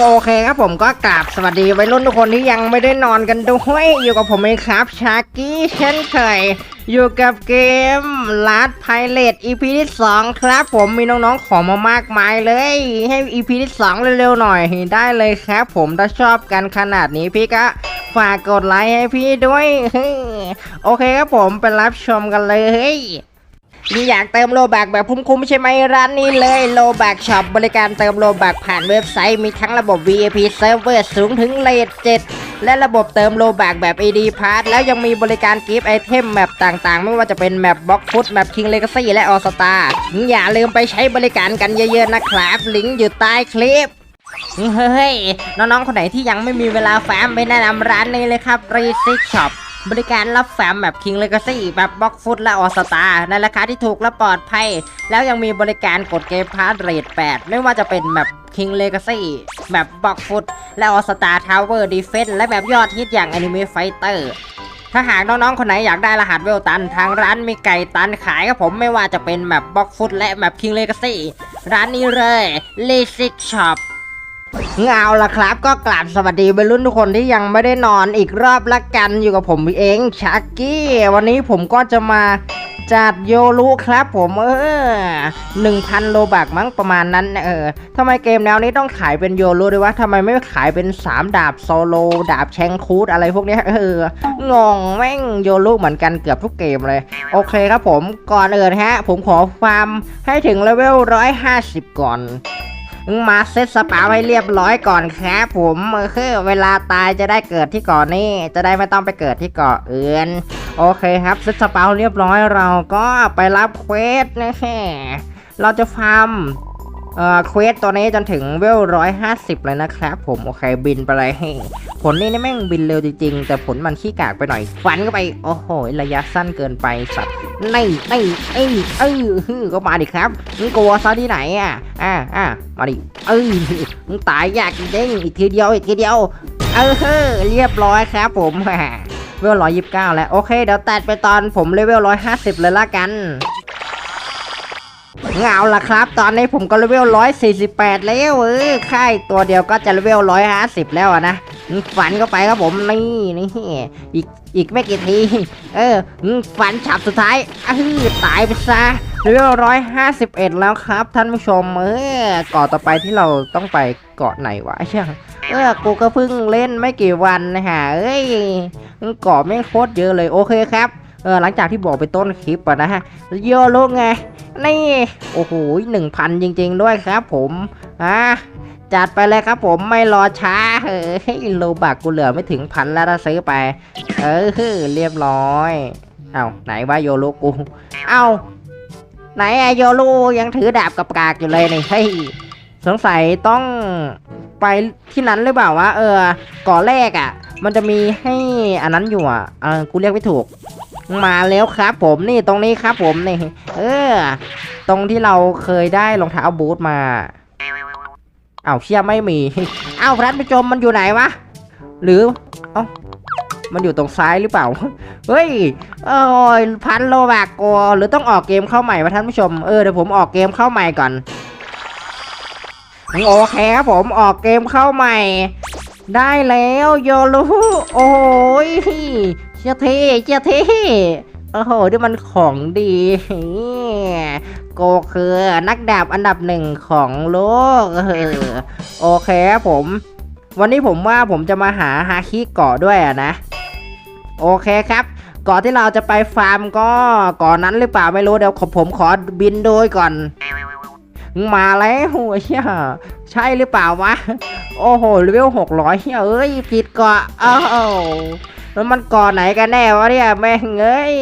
โอเคครับผมก็กราบสวัสดีวัยรุ่นทุกคนที่ยังไม่ได้นอนกันด้วยอยู่กับผมเองครับชากี้เช่นเคยอยู่กับเกมลัดไพเรต EP ที่2ครับผมมีน้องๆขอมามากมายเลย ให้ EP ที่2เร็วๆหน่อยได้เลยครับผมถ้าชอบกันขนาดนี้พี่ก็ฝากกดไลค์ให้พี่ด้วยโอเคครับผมไปรับชมกันเลย นี่อยากเติมโลบักแบบคุ้มๆใช่ไหมร้านนี้เลยโลบักช็อปบริการเติมโลบักผ่านเว็บไซต์มีทั้งระบบ VIP Server สูงถึงเลท7และระบบเติมโลบักแบบ AD Pass แล้วยังมีบริการกิฟต์ไอเทมแมปต่างๆ ไม่ว่าจะเป็นแมปบล็อกฟุตแมปคิงเลกาซี่และออสตาอย่าลืมไปใช้บริการกันเยอะๆนะครับลิงก์อยู่ใต้คลิปเฮ้ยน้องๆคนไหนที่ยังไม่มีเวลาแฟ้มไปแนะนำร้านนี้เลยครับรีซิกช็อป บริการรับแฟ้มแบบ King Legacy แบบบล็อกฟุตและออสตาในราคาที่ถูกและปลอดภัย แล้วยังมีบริการกดเกมพาร์ทเรท8ไม่ว่าจะเป็นแบบ King Legacy แบบบล็อกฟุตและออสตาทาวเวอร์ดีเฟนและแบบยอดฮิตอย่าง Anime Fighter ถ้าหากน้องๆ คนไหนอยากได้รหัสเวลตัน ทางร้านมีไก่ตันขายครับผมไม่ว่าจะเป็นแบบบล็อกฟุตและแบบ King Legacy ร้านนี้เลยรีซิกช็อป เอาละครับก็กราบสวัสดีวัยรุ่นทุกคนที่ยังไม่ได้นอนอีกรอบละกันอยู่กับผมเองชักกี้วันนี้ผมก็จะมาจัดโยรุครับผมเออหนึ่งพันโลบักมั้งประมาณนั้นเออทำไมเกมแนวนี้ต้องขายเป็นโยรุด้วยวะทำไมไม่ขายเป็น 3 ดาบโซโล ดาบแชงคูดอะไรพวกนี้เอองงแม่งโยรุเหมือนกันเกือบทุกเกมเลย โอเคครับผมก่อนอื่นฮะ ผมขอฟาร์มให้ถึงเลเวล150 ก่อน มาเซตสปาให้เรียบร้อยก่อนครับผมเออคือเวลาตายจะได้เกิดที่เกาะนี่จะได้ไม่ต้องไปเกิดที่เกาะอื่น โอเคครับเซตสปาเรียบร้อยเราก็ไปรับเควสนะฮะเราจะฟาร์มเอ่อเควสตัวนี้จนถึงเวลร้อยห้าสิบเลยนะครับผมโอเคบินไปเลยผลนี่นี่แม่งบินเร็วจริงๆ แต่ผลมันขี้กากไปหน่อยฟันก็ไป โอ้โห ระยะสั้นเกินไปสัตว์นี่นี่เอ้เอ้ยฮึก็มาดิครับมึงกลัวซะที่ไหนอะอ่าอ่ามาดิเอ้ยมึงตายยากจริงอีกทีเดียวอีกทีเดียว เออเฮ้อเรียบร้อยครับผมเวลร้อยยิบเก้าแล้ว โอเค เดี๋ยวตัดไปตอนผมเลเวลร้อยห้าสิบเลยละกัน เอาละครับ ตอนนี้ผมก็เลเวลร้อยสี่สิบแล้วเออค่ายตัวเดียวก็จะเลเวลร้อยห้าสิบแล้วอะนะฝันเข้าไปครับผมนี่นี่อีกอีกไม่กี่ที เออฝันฉับสุดท้ายอื้อตายไปซะเลเวลร้อยห้าสิบเอ็ดแล้วครับ ท่านผู้ชมเออเกาะต่อไปที่เราต้องไปเกาะไหนวะเชี่ยเออกูก็เพิ่งเล่นไม่กี่วันนะฮะเอ้ยเกาะไม่โคตรเยอะเลยโอเคครับ เออหลังจากที่บอกไปต้นคลิปอะนะฮะโยโลไงนี่โอ้โหหนึ่งพันจริง ๆ ด้วยครับผมอะจัดไปเลยครับผมไม่รอช้าเฮ้ยโลบักกูเหลือไม่ถึงพันแล้วถ้าซื้อไป เออเรียบร้อยเอาไหนว่าโยโลกูเอาไหนอโยโลยังถือดาบกับกากอยู่เลยนี่เฮ้ยสงสัยต้องไปที่นั้นหรือเปล่าวะเออก่อแรกอะมันจะมีให้อันนั้นอยู่อะเออกูเรียกไม่ถูก มาแล้วครับผมนี่ตรงนี้ครับผมนี่เออ ตรงที่เราเคยได้รองเท้าบูทมาเอ้าเชี่ยไม่มี เอ้าพระผู้ชมมันอยู่ไหนวะ หรือ เอ้า มันอยู่ตรงซ้ายหรือเปล่า เฮ้ย โอ้ยพันโลบากโกหรือต้องออกเกมเข้าใหม่วะท่านผู้ชม เออเดี๋ยวผมออกเกมเข้าใหม่ก่อน โอเคครับผมออกเกมเข้าใหม่ ได้แล้วโยรูโอ้ย เชี่ยเท่เชี่ยเท่โอ้โหนี่มันของดีโกคือนักดาบอันดับหนึ่งของโลกโอเคครับผม วันนี้ผมว่าผมจะมาหาฮาคิเกาะด้วยอะนะ โอเคครับเกาะที่เราจะไปฟาร์มก็กาะนั้นหรือเปล่าไม่รู้เดี๋ยวผมขอบินโดยก่อน มาแล้วโอ้ยเหี้ยใช่หรือเปล่าวะ โอ้โหเลเวลหกร้อยเอ้ยผิดเกาะอ้าว แล้วมันเกาะไหนกันแน่วะเนี่ยแม่งเอ้ย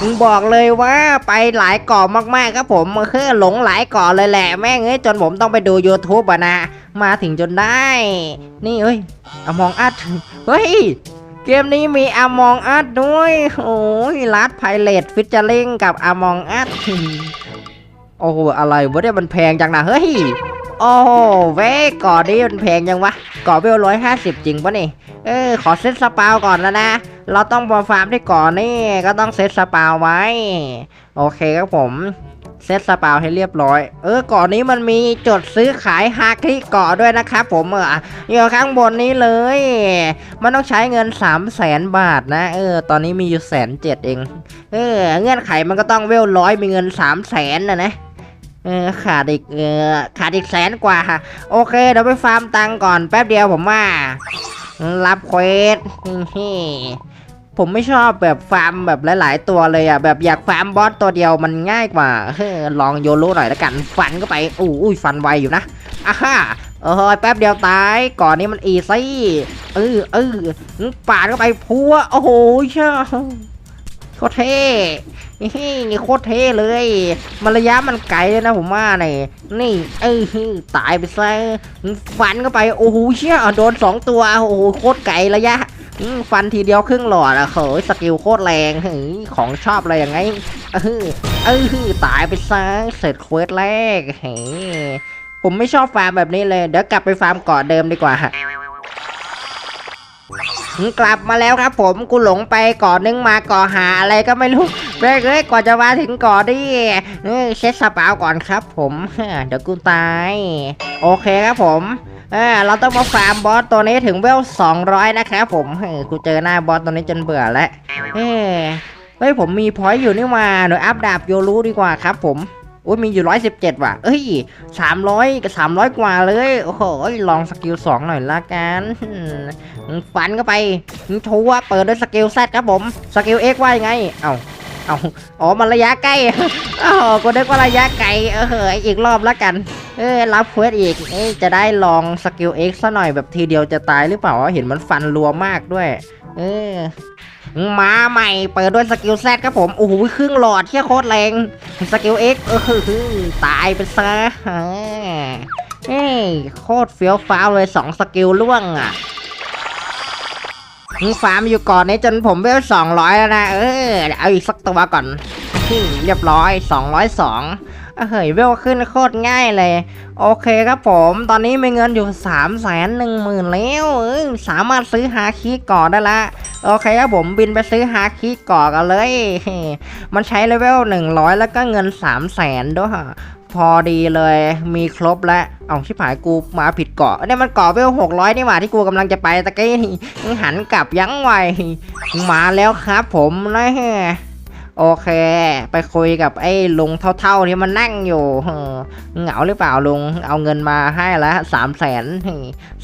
มึงบอกเลยว่าไปหลายเกาะมากๆครับผมคือหลงหลายเกาะเลยแหละแม่งเอ้ยจนผมต้องไปดู YouTube อะนะมาถึงจนได้ นี่เอ้ยอมองอัดเฮ้ยเกมนี้มีอมองอัดด้วยโอ้ยลัดไพเรตฟิชเจอริงกับอมองอัดโอ้โหอะไรวะเนี่ยมันแพงจังนะเฮ้ย โอ้โหเว้ยก่อนนี้มันแพงยังวะก่อเวลร้อยห้าสิบจริงปะนี่ เออ ขอเซตสปาวก่อนแล้วนะ เราต้องบอฟาร์มที่ก่อนนี่ก็ต้องเซตสปาวไว้ โอเคครับผมเซตสปาวให้เรียบร้อย เออเก่อนนี้มันมีจดซื้อขายฮาคิเกาะด้วยนะครับผมเอออยู่ข้างบนนี้เลย มันต้องใช้เงิน 3 0 0แสนบาทนะ เออ ตอนนี้มีอยู่แสนเจ็ดเอง เออ เงื่อนไขมันก็ต้องเวลร้อยมีเงิน 3 0 0แสนนะนะ เออขาดอีกเออขาดอีกแสนกว่า โอเคเดี๋ยวไปฟาร์มตังก่อนแป๊บเดียวผมว่า รับเควสผมไม่ชอบแบบฟาร์มแบบหลาย ๆ ตัวเลยอะแบบอยากฟาร์มบอสตัวเดียวมันง่ายกว่าลองโยโร่หน่อยละกันฟันก็ไปอู้อุ้ยฟันไวอยู่นะอะฮ่าเออแป๊บเดียวตายก่อนนี้มันอีซี่เออเออปาดเข้าไปพัวโอ้โหเช่าโคตรเท่ นี่โคตรเท่เลยมันระยะมันไกลเลยนะผมว่านี่นี่เออตายไปซะฟันเข้าไปโอ้โหเชี่ยโดนสองตัวโอ้โหโคตรไกลระยะฟันทีเดียวครึ่งหลอดอะเฮ้ยสกิลโคตรแรงเฮ้ยของชอบอะไรอย่างไงเออเออตายไปซะเสร็จเควสแรกเฮ้ยผมไม่ชอบฟาร์มแบบนี้เลย เดี๋ยวกลับไปฟาร์มเกาะเดิมดีกว่าฮะกลับมาแล้วครับผมกูหลงไปเก่อนนึงมาก่อหาอะไรก็ไม่รู้ แม่งเอ้ยกว่าจะมาถึงก่อนดิเอ้ยเช็ดสปาวก่อนครับ ผมเดี๋ยวกูตาย โอเคครับผมเออเราต้องมาฟาร์มบอสตัวนี้ถึงเวล200 นะครับผมเออกูเจอหน้าบอสตัวนี้จนเบื่อแล้วเอ้ยเฮ้ยผมมีพอยต์อยู่นี่มาเดี๋ยวอัพดาบโยรู้ดีกว่าครับ ผมอุ้ยมีอยู่117ว่ะเอ้ย300กับ300กว่าเลย โอ้โห ลองสกิล2หน่อยละกันฟันเข้าไปทัวเปิดด้วยสกิลแซดครับผม สกิลเอ็กว่ายังไง เอา เอาอ๋อมันระยะใกล้อ๋อกูนึกว่าระยะไกลเอออีกรอบละกัน เออรับเควสอีกเอ้จะได้ลองสกิลเอ็กซะหน่อยแบบทีเดียวจะตายหรือเปล่าเห็นมันฟันรัวมากด้วย เออมาใหม่เปิดด้วยสกิลแซดครับผมโอ้โหครึ่งหลอดเที่ยโคตรแรงสกิลเอ็กเออตายไปซะเฮ้ยโคตรเฟี้ยวฟ้าวเลยสองสกิลล่วงอะ ฟาร์มอยู่ก่อนนี้จนผมเวลสองร้อยแล้วนะ เออเดี๋ยวเอาอีกสักตัวก่อนเรียบร้อยสองร้อยสองเฮ้ยเวลขึ้นโคตรง่ายเลย โอเคครับผม ตอนนี้มีเงินอยู่สามแสนหนึ่งหมื่นแล้วสามารถซื้อฮาคิก่อนได้ละ โอเคครับผมบินไปซื้อฮาคิก่อกันเลย มันใช้เลเวลหนึ่งร้อยแล้วก็เงินสามแสนด้วย พอดีเลยมีครบแล้วเอาชิบหายกูมาผิดเกาะเนี่ยมันเกาะเวลหกร้อยนี่หว่าที่กูกำลังจะไปตะกี้หันกลับยั้งไวมาแล้วครับผมนะโอเค ไปคุยกับไอ้ลุงเท่าๆที่มันนั่งอยู่เหงาหรือเปล่าลุงเอาเงินมาให้แล้วสามแสน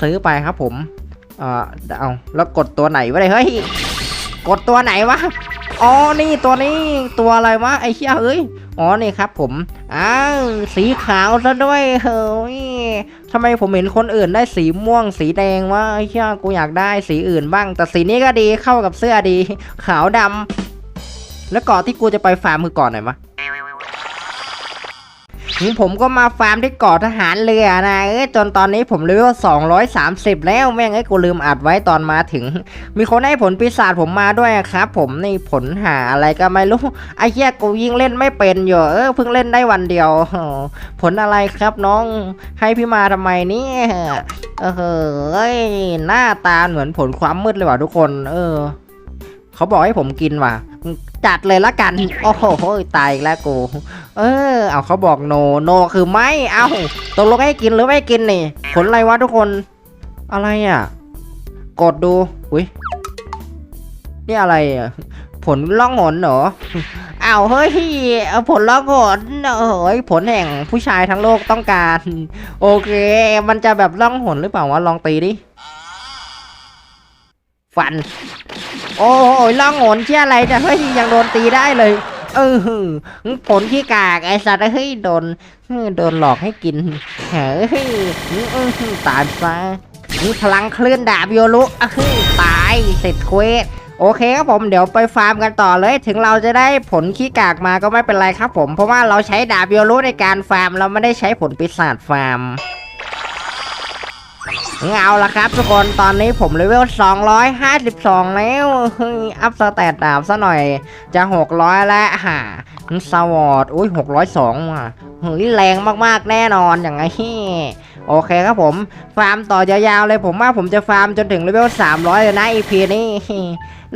ซื้อไปครับผมเออเอาแล้วกดตัวไหนวะเนี่ยเฮ้ยกดตัวไหนวะ อ๋อ นี่ตัวนี้ตัวอะไรวะไอ้เชี่ยเอ้ย อ๋อ นี่ครับผมอ้าวสีขาวซะด้วยเฮ้ยทำไมผมเห็นคนอื่นได้สีม่วงสีแดงวะไอ้เชี่ยกูอยากได้สีอื่นบ้าง แต่สีนี้ก็ดีเข้ากับเสื้อดี ขาวดำแล้วเกาะที่กูจะไปฟาร์มคือเก่อนไหนวะ ผมก็มาฟาร์มที่เกาะทหารเรือนะเอ้ยจนตอนนี้ผมเลเวล230 แล้วแม่งไอ้กูลืมอัดไว้ตอนมาถึง มีคนให้ผลปีศาจผมมาด้วยครับ ผมนี่ผลหาอะไรก็ไม่รู้ไอ้เหี้ยกูยิงเล่นไม่เป็นอยู่เออเพิ่งเล่นได้วันเดียว ผลอะไรครับน้องให้พี่มาทำไมเนี่ยเออเฮ้หน้าตาเหมือนผลความมืดเลยว่ะทุกคน เออ เขาบอกให้ผมกินว่ะ จัดเลยละกัน โอ้โหตายอีกแล้วกู เออ เอาเขาบอกโนโนคือไม่ เอาตกลงให้กินหรือไม่กินนี่ ผลอะไรวะทุกคน อะไรอะ กดดู อุ้ย นี่อะไรอะ ผลล่องหนเหรอเอ้าเฮ้ยผลล่องหนเฮ้ยผลแห่งผู้ชายทั้งโลกต้องการ โอเค มันจะแบบล่องหนหรือเปล่าวะ ลองตีดิ ฟัน โอ้ยล่องหนเชี่ยอะไรแต่เฮ้ยยังโดนตีได้เลย เออผลขี้กากไอสัตว์เฮ้ยโดนโดนหลอกให้กินเฮ้ยตายซะมีพลังคลื่นดาบโยรุตายเสร็จเควสโอเคครับผมเดี๋ยวไปฟาร์มกันต่อเลย ถึงเราจะได้ผลขี้กากมาก็ไม่เป็นไรครับผม เพราะว่าเราใช้ดาบโยรุในการฟาร์ม เราไม่ได้ใช้ผลปีศาจฟาร์ม เอาละครับทุกคนตอนนี้ผมเลเวล 252 แล้วเฮ้ยอัพสแตทดาบซะหน่อยจะ 600 แล้วฮะสวอตอุ้ย 602ว่ะเฮ้ยแรงมากๆแน่นอนอย่างไงโอเคครับผม ฟาร์มต่อยาวๆเลยผมว่าผมจะฟาร์มจนถึงเลเวล 300 เลยนะ EP นี้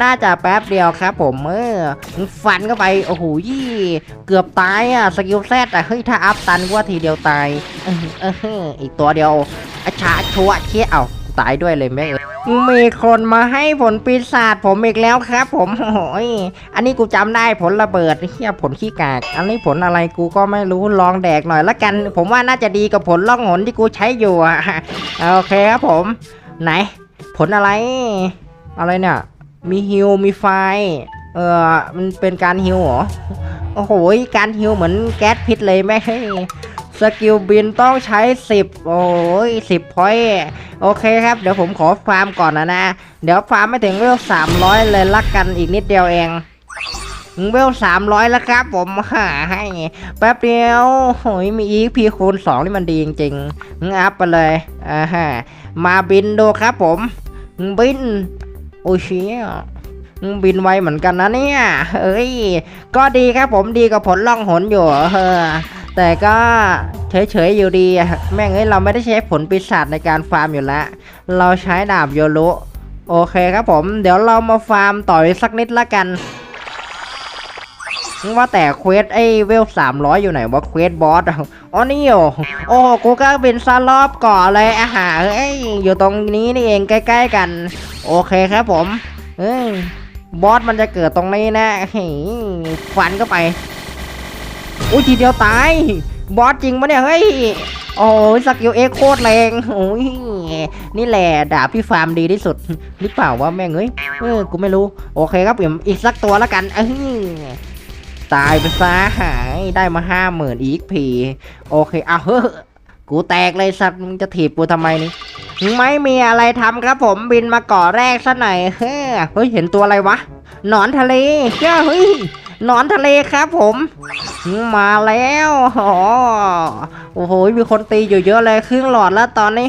น่าจะแป๊บเดียวครับผมเออฟันเข้าไป โอ้โหยี่เกือบตายอะ สกิลแซดอะเฮ้ย ถ้าอัพตันว่าทีเดียวตาย อีกตัวเดียว อาชาชัวเชี่ยเอาตายด้วยเลยแม่เอ้ยมีคนมาให้ผลปีศาจผมอีกแล้วครับ ผมโอ้ยอันนี้กูจำได้ผลระเบิดเฮียผลขี้กาก อันนี้ผลอะไรกูก็ไม่รู้ลองแดกหน่อยละกัน ผมว่าน่าจะดีกับผลล่องหนที่กูใช้อยู่อะโอเคครับผม ไหน ผลอะไร อะไรเนี่ย มีฮิวมีไฟ เออมันเป็นการฮิวเหรอโอ้โหการฮิวเหมือนแก๊สพิษเลยแม่ สกิลบินต้องใช้ 10 โอ้ย10พอยโอเคครับ เดี๋ยวผมขอฟาร์มก่อนนะนะ เดี๋ยวฟาร์มไม่ถึงเวล300เลยละกันอีกนิดเดียวเองเวล300แล้วครับ ผมหาให้แป๊บเดียวโอ้ยมี EP คูณ2นี่มันดีจริงๆอัพไปเลยอ่าฮะมาบินดูครับผม บิน โอ้ยเชี่ยบินไวเหมือนกันนะเนี่ย เอ้ย ก็ดีครับผมดีกับผลล่องหนอยู่เออ แต่ก็เฉยๆอยู่ดีแม่งเอ้ยเราไม่ได้ใช้ผลปีศาจในการฟาร์มอยู่แล้ว เราใช้ดาบโยรุโอเคครับผม เดี๋ยวเรามาฟาร์มต่ออีกสักนิดละกัน ว่าแต่เควสไอเวลสามร้อยอยู่ไหนวะเควสบอสอ๋อนี่โอ้โอ้กูก็เป็นซารอบก่อเลยอาหารเอ้ยอยู่ตรงนี้นี่เองใกล้ ๆ กัน โอเคครับผม เอ้ยบอสมันจะเกิดตรงนี้นะเฮ้ยฟันก็ไป อุ้ยทีเดียวตาย บอสจริงปะเนี่ยเฮ้ย โอ้ยสกิลเอ็กโคตรแรงโอ้ยนี่แหละดาบพี่ฟาร์มดีที่สุด หรือเปล่าวะแม่งเอ้ย เออ กูไม่รู้ โอเคครับผมอีกสักตัวแล้วกันเอ้ยตายไปซะหายได้มาห้าหมื่นอีกพีโอเคเอาเฮ้อกูแตกเลยสัตว์มึงจะถีบกูทำไมนี่ไม่มีอะไรทำครับผมบินมาเก่อแรกซะหน่อยเฮ้ยเห็นตัวอะไรวะหนอนทะเลเฮ้ย หนอนทะเลครับผมมาแล้วอ๋อโอ้โหมีคนตีอยู่เยอะเลยครึ่งหลอดแล้วตอนนี้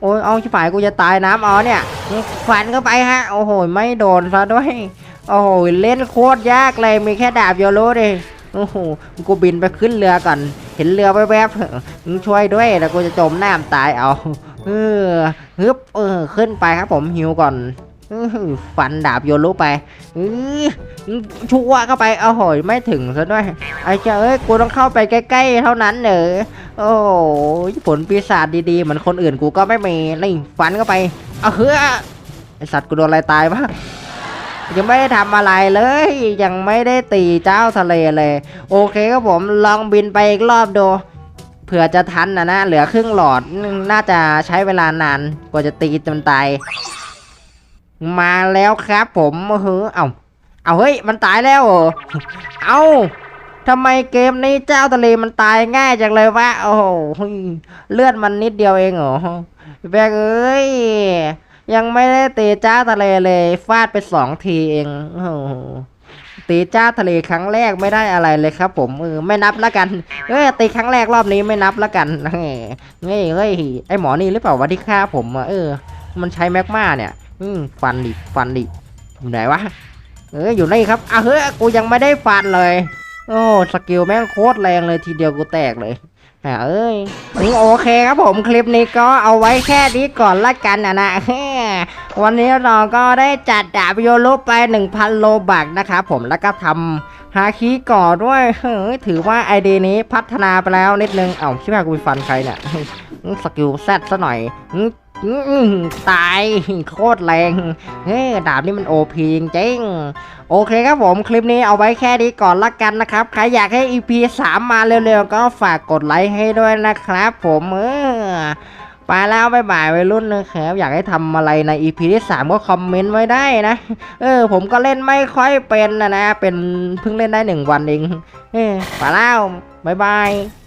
โอ้ยเอาชิบหายกูจะตายน้ำอ๋อเนี่ยฟันเข้าไปฮะ โอ้โหไม่โดนซะด้วย โอ้โหเล่นโคตรยากเลยมีแค่ดาบโยโรดิโอ้โหกูบินไปขึ้นเรือก่อน เห็นเรือแวบๆช่วยด้วยแล้วกูจะจมน้ำตายเอาเออฮึบเออขึ้นไปครับผมหิวก่อน ฟันดาบโยนลุไปอชั่วเข้าไปเอาหอยไม่ถึงซะด้วยไอ้เจ้าเอ้ยกูต้องเข้าไปใกล้ๆเท่านั้นเนอโอ้ยผลปีศาจดีๆเหมือนคนอื่นกูก็ไม่มีนี่ฟันเข้าไปเอาเฮ้อไอสัตว์กูโดนอะไรตายปะยังไม่ได้ทำอะไรเลย ยังไม่ได้ตีเจ้าทะเลเลย โอเคครับผมลองบินไปอีกรอบดูเผื่อจะทันนะนะเหลือครึ่งหลอดน่าจะใช้เวลานานกว่าจะตีจนตาย มาแล้วครับผมเฮ้อเอาเอาเฮ้ย มันตายแล้วเอาทำไมเกมนี้เจ้าทะเลมันตายง่ายจังเลยวะ โอ้โห เลือดมันนิดเดียวเองเหรอแบกเอ้ย ยังไม่ได้ตีเจ้าทะเลเลย ฟาดไปสองทีเองโอ้โหตีจ้าทะเลครั้งแรกไม่ได้อะไรเลยครับ ผมเออไม่นับละกันเอ้ยตีครั้งแรกรอบนี้ไม่นับละกันเฮ้ยเฮ้ยไอหมอนี่หรือเปล่าวะที่ฆ่าผมอะเออ มันใช้แมกมาเนี่ย อืมฟันดิฟันดิอยู่ไหนวะเอออยู่นี่ครับอะเฮ้ยกูยังไม่ได้ฟันเลย โอ้สกิลแม่งโคตรแรงเลยทีเดียวกูแตกเลยแหมเอ้ยโอเคครับผมคลิปนี้ก็เอาไว้แค่นี้ก่อนละกันนะนะวันนี้เราก็ได้จัดดาบโยโลไป 1,000 โลบักนะครับผมแล้วก็ทำฮาคิก่อด้วยเฮ้ยถือว่าไอเดียนี้พัฒนาไปแล้วนิดนึง เอ้าชิบหายกูไปฟันใครเนี่ยสกิลแซดซะหน่อย อื้ออื้อตายโคตรแรงเฮ้ยดาบนี่มันโอพีจริงโอเคครับผมคลิปนี้เอาไว้แค่นี้ก่อนละกันนะครับใครอยากให้ EP 3 มาเร็วๆ ก็ฝากกดไลค์ให้ด้วยนะครับผมเออไปแล้วบายบายวัยรุ่นนะครับอยากให้ทำอะไรใน EP ที่ 3 ก็คอมเมนต์ไว้ได้นะ เออ ผมก็เล่นไม่ค่อยเป็นนะนะ เป็นเพิ่งเล่นได้หนึ่งวันเองเออไปแล้วบายบาย